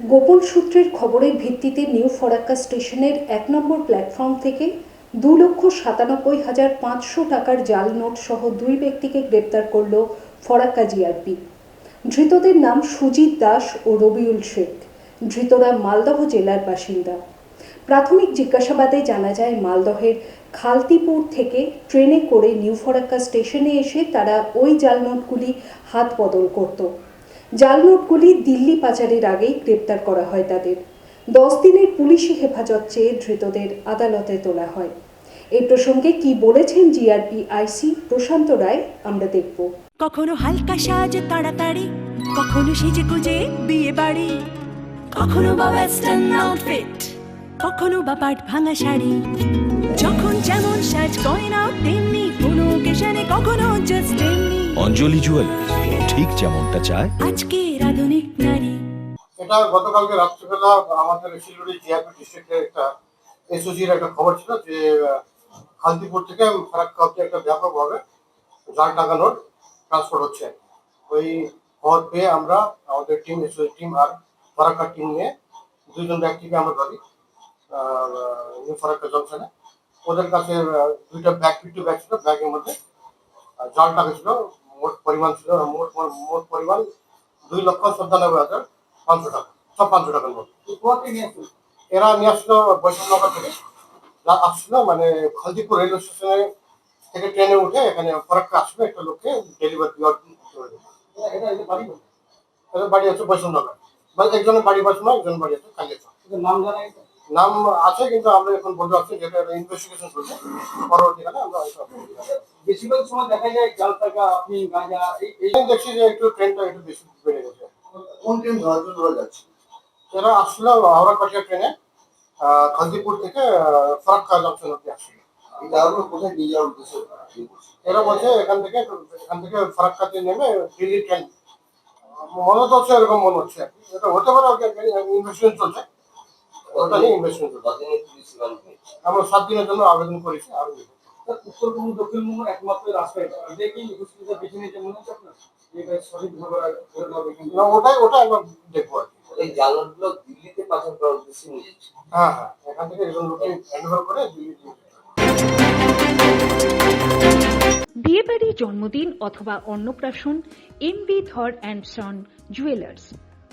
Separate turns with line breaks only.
গোপন সূত্রের খবরের ভিত্তিতে নিউ ফরাক্কা স্টেশনের এক নম্বর প্ল্যাটফর্ম থেকে দু লক্ষ সাতানব্বই হাজার পাঁচশো টাকার জাল নোট সহ দুই ব্যক্তিকে গ্রেপ্তার করল ফরাক্কা জিআরপি। ধৃতদের নাম সুজিত দাস ও রবিউল শেখ। ধৃতরা মালদহ জেলার বাসিন্দা। প্রাথমিক জিজ্ঞাসাবাদে জানা যায়, মালদহের খালতিপুর থেকে ট্রেনে করে নিউ ফরাক্কা স্টেশনে এসে তারা ওই জাল নোটগুলি হাত বদল করত। জাল নোটগুলি দিল্লি পাচারের আগেই গ্রেপ্তার করা হয় তাদের। দশ দিনের পুলিশি হেফাজত চেয়ে ধৃতদের আদালতে তোলা হয়। এই প্রসঙ্গে কি বলেছেন জিআরপি আইসি প্রশান্ত রায় আমরা দেখব।
কখনো হালকা সাজ তাড়াতাড়ি কখনো সেজে গুজে বিয়ে বাড়ি। কখনো বা ওয়েস্টার্ন আউটফিট কখনো বা পাট ভাঙা শাড়ি। যখন যেমন সাজ গয়না তেমনি কোনো ওকেশনে কখনো জাস্ট এমনি
অঞ্জলি জুয়েলার্স ঠিক যেমনটা চায়।
আজকের আধুনিক নারী।
এটা গতকালকে রাত্রিবেলা আমাদের শিলিগুড়ি জিআরপি ডিস্ট্রিক্টের একটা এসওজির একটা খবর ছিল যে আহ, খালতিপুর থেকে ফারাক্কা অব্দি একটা ব্যাপকভাবে জাল টাকা নোট ট্রান্সপোর্ট হচ্ছে। ওই খবর পেয়ে আমরা আমাদের টিম এসওজি টিম আর ফারাক্কা টিম নিয়ে দুইজন ব্যক্তিকে আমরা ধরি নিউ ফারাক্কা জংশনে ওদের কাছে দুইটা ব্যাগ ফিফটি ব্যাগ ছিল ব্যাগের মধ্যে জাল টাকা ছিল। মোট পরিমাণ ছিল, মোট মোট পরিমাণ দুই লক্ষ সত্তানব্বই হাজার পাঁচশো টাকা, সব পাঁচশো টাকার নোট এরা নিয়ে আসলো বৈষ্ণবনগর থেকে। যা আসলো মানে খলদিপুর রেলওয়ে স্টেশনে থেকে ট্রেনে উঠে এখানে ফরাক্কা আসবে একটা লোককে ডেলিভারি দেওয়ার বাড়ি হচ্ছে বৈষ্ণবনগর মানে একজনের বাড়ি বৈষ্ণব, একজনের বাড়ি হচ্ছে কালিয়াচক।
নাম জানাই তো?
নাম আছে কিন্তু আমরা এখন বলতে পারছি যেটা ইনভেস্টিগেশন চলছে পরবর্তীকালে আমরা হয়তো
বেশিরভাগ সময় দেখা যায় জাল টাকা আপনি গাঁজা এই
দেখছি যে একটু ট্রেনটা একটু বেশি বেড়ে গেছে।
কোন ট্রেন ধরার জন্য ওরা যাচ্ছে?
এরা আসলো হাওড়া কাটিয়া ট্রেনে খালদিপুর থেকে ফরাক্কা জংশন অব্দি আসলো।
কোথায় নিয়ে যাওয়ার উদ্দেশ্য?
এরা বলছে এখান থেকে এখান থেকে ফারাক্কাতে নেমে দিল্লি ট্রেন মনে তো হচ্ছে এরকম মনে হচ্ছে। আর কি। এটা হতে পারে ইনভেস্টমেন্ট চলছে। নিয়ে ইনভেস্টমেন্ট? আমরা সাত দিনের জন্য আবেদন করেছি আর।
উত্তরবঙ্গ দক্ষিণবঙ্গ একমাত্র রাস্তা এটা। বেছে নিতে মনে হচ্ছে আপনার?
ওটাই ওটা একবার দেখব আর কি।
এই জালগুলো দিল্লিতে পাচার করার উদ্দেশ্যে নিয়ে যাচ্ছে।
হ্যাঁ হ্যাঁ। এখান থেকে এরকম লোকে করে দিল্লি দিয়ে দিতে হবে।
বিয়েবাড়ি জন্মদিন অথবা অন্নপ্রাশন M B Dhar and son jewellers